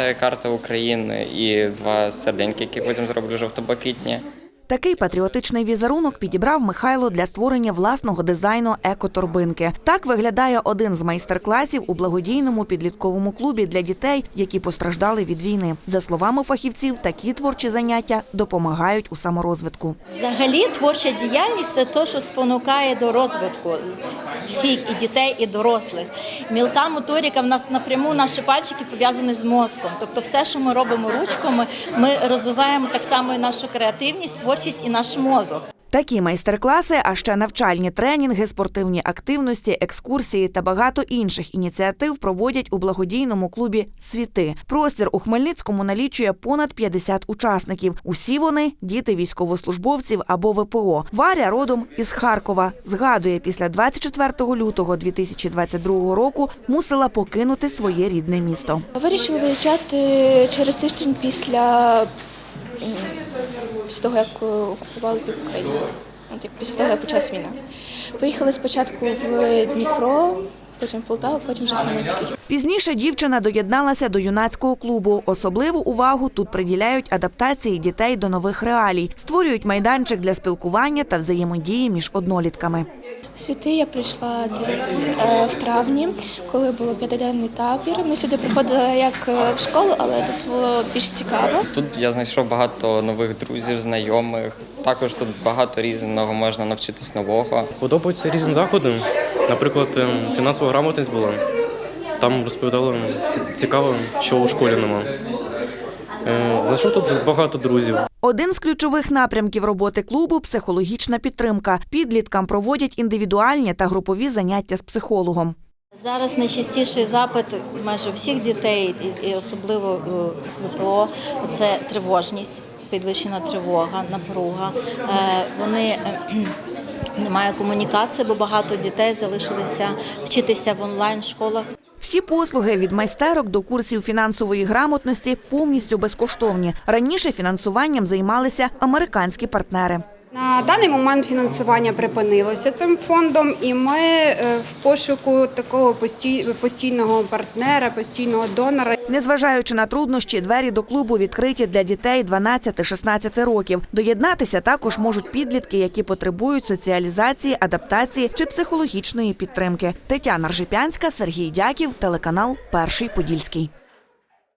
Це карта України і два серденьки, які потім зроблю жовто-блакитні. Такий патріотичний візерунок підібрав Михайло для створення власного дизайну екоторбинки. Так виглядає один з майстер-класів у благодійному підлітковому клубі для дітей, які постраждали від війни. За словами фахівців, такі творчі заняття допомагають у саморозвитку. Взагалі, творча діяльність це те, що спонукає до розвитку всіх і дітей, і дорослих. Мілка моторика в нас напряму наші пальчики пов'язані з мозком. Тобто, все, що ми робимо ручками, ми розвиваємо так само і нашу креативність, і наш мозок. Такі майстер-класи, а ще навчальні тренінги, спортивні активності, екскурсії та багато інших ініціатив проводять у благодійному клубі Світи. Простір у Хмельницькому налічує понад 50 учасників. Усі вони діти військовослужбовців або ВПО. Варя родом із Харкова. Згадує, після 24 лютого 2022 року мусила покинути своє рідне місто. Вирішили виїжджати через тиждень після, після того, як е, окупували пів України. От як після того, як почалась війна. Поїхали спочатку в Дніпро, потім в Полтаву, потім вже Хмельницький. Пізніше дівчина доєдналася до юнацького клубу. Особливу увагу тут приділяють адаптації дітей до нових реалій, створюють майданчик для спілкування та взаємодії між однолітками. Світи я прийшла десь е, в травні, коли було п'ятиденний табір. Ми сюди приходили як е, в школу, але тут було більш цікаво. Тут я знайшов багато нових друзів, знайомих. Також тут багато різного можна навчитись нового. Подобаються різні заходи. Наприклад, ем, фінансова грамотність була. Там розповідали ці- цікаво, що у школі нема. Е, Знайшов тут багато друзів. Один з ключових напрямків роботи клубу психологічна підтримка. Підліткам проводять індивідуальні та групові заняття з психологом. Зараз найчастіший запит майже всіх дітей, і- особливо е, ВПО, це тривожність, підвищена тривога, напруга. Е, Вони немає комунікації, бо багато дітей залишилися вчитися в онлайн школах. Всі послуги від майстерок до курсів фінансової грамотності повністю безкоштовні. Раніше фінансуванням займалися американські партнери. На даний момент фінансування припинилося цим фондом, і ми е, в пошуку такого постій- постійного партнера, постійного донора. Незважаючи на труднощі, двері до клубу відкриті для дітей 12-16 років. Доєднатися також можуть підлітки, які потребують соціалізації, адаптації чи психологічної підтримки. Тетяна Ржипянська, Сергій Дяків, телеканал Перший Подільський.